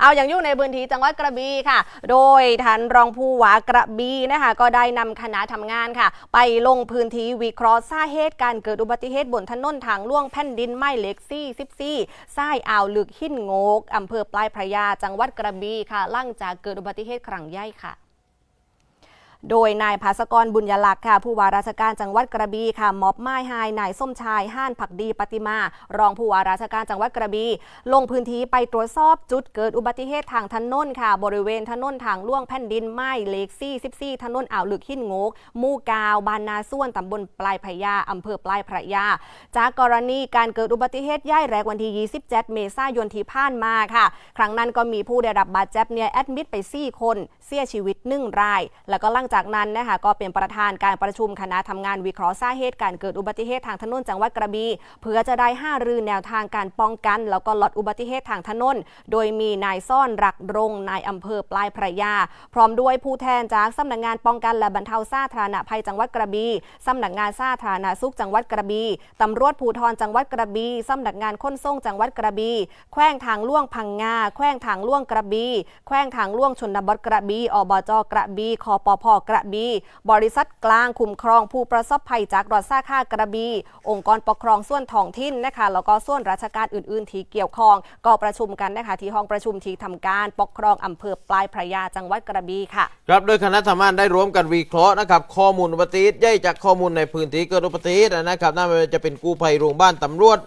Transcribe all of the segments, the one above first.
เอาอย่างยุ่งในพื้นที่จังหวัดกระบี่ค่ะ โดยท่านรองผู้ว่ากระบี่นะคะก็ได้นำคณะทำงานค่ะ ไปลงพื้นที่วิเคราะห์สาเหตุการเกิดอุบัติเหตุบนถนนทางล่วงแผ่นดินไม้เล็กซี่ซิบซี่ทรายอ่าวลึกหินโงกอำเภอปลายพระยาจังหวัดกระบี่ค่ะหลังจากเกิดอุบัติเหตุครั้งใหญ่ค่ะ โดยนายภาสกรบุญยลักษ์ค่ะ ผู้ว่าราชการจังหวัดกระบี่ค่ะมอบไม้ให้นายส้มชายห้านผักดีปฏิมา รองผู้ว่าราชการจังหวัดกระบี่ลงพื้นที่ไปตรวจสอบจุดเกิดอุบัติเหตุทางถนนค่ะ บริเวณถนนทางล่วงแผ่นดินไม้เลขซี่ซิบซี่ถนนอ่าวลึกหินงกมู่กาว บานนาส่วนตำบลปลายพยาอำเภอปลายพระยา จากกรณีการเกิดอุบัติเหตุย่ายแรกวันที่ 27 เมษายนที่ผ่านมาค่ะ ครั้งนั้นก็มีผู้ได้รับบาดเจ็บเนี่ยแอดมิดไป 4 คนเสียชีวิต1ราย แล้วก็ลังจากนั้นนะคะก็เป็นประธานการประชุมคณะทำงานวิเคราะห์สาเหตุการเกิดอุบัติเหตุทางถนนจังหวัดกระบี่เพื่อจะได้ห้ารือแนวทางการป้องกัน แล้วก็ลดอุบัติเหตุทางถนนโดยมีนายซ่อนรักรงนายอำเภอปลายพระยา พร้อมด้วยผู้แทนจากสำนักงานป้องกันและบรรเทาสาธารณภัยจังหวัดกระบี่สำนักงานสาธารณสุขจังหวัดกระบี่ตำรวจภูธรจังหวัดกระบี่สำนักงานขนส่งจังหวัดกระบี่แขวงทางล่วงพังงาแขวงทางล่วงกระบี่แขวงทางล่วงชนบทกระบี่อบจกระบี่คอปพกระบี่บริษัทกลางคุ้มครองผู้ประสบภัยจากรอดซ่าค่ากระบี่องค์กรปกครองส่วนท้องถิ่นนะคะแล้วก็ส่วนราชการอื่น ๆ ที่เกี่ยวข้อง ก็ประชุมกันนะคะที่ห้องประชุมที่ทำการปกครองอำเภอปลายพระยาจังหวัดกระบี่ค่ะ ครับโดยคณะทำงานได้ร่วมกันวิเคราะห์นะครับข้อมูลอุบัติเหตุย่อยจากข้อมูลในพื้นที่เกิดอุบัติเหตุนะครับน่าจะเป็นกู้ภัยโรงพยาบาลตำรวจ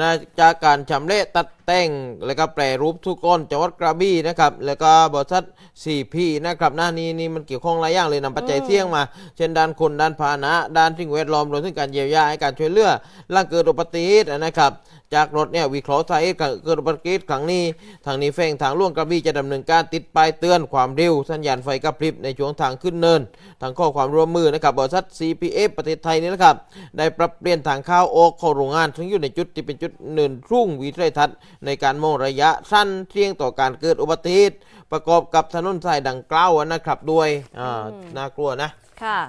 นะจากการชำเละตัดแต่งแล้วก็แปรรูปทุกคนจังหวัดกระบี่นะครับแล้วก็บริษัทสี่พี่นะครับหน้านี้นี่มันเกี่ยวข้องหลายอย่างเลยนำปัจจัยเสี่ยงมา เช่นด้านคนด้านพาหนะ ด้านสิ่งแวดล้อมรวมถึงการเยียวยาให้การช่วยเหลือหลังเกิดอุบัติเหตุนะครับจากรถเนี่ยวิเคราะห์สาเหตุการเกิดอุบัติเหตุครั้งนี้ ทางนี้แฝงทางล่วงกระบี่จะดำเนินการติดป้ายเตือนความเร็ว สัญญาณไฟกระพริบในช่วงทางขึ้นเนิน ทางข้อความร่วมมือนะครับบริษัท CPF ประเทศไทยนี่นะครับได้ปรับเปลี่ยนทางเข้าออกเข้าโรงงาน ซึ่งอยู่ในจุดที่เป็นจุดเนินรุ่งวิสัยทัศน์ในการมองระยะสั้นเสี่ยงต่อการเกิดอุบัติเหตุประกอบกับถนนสายดังกล่าวนะครับด้วยอ่าน่ากลัวนะ ค่ะ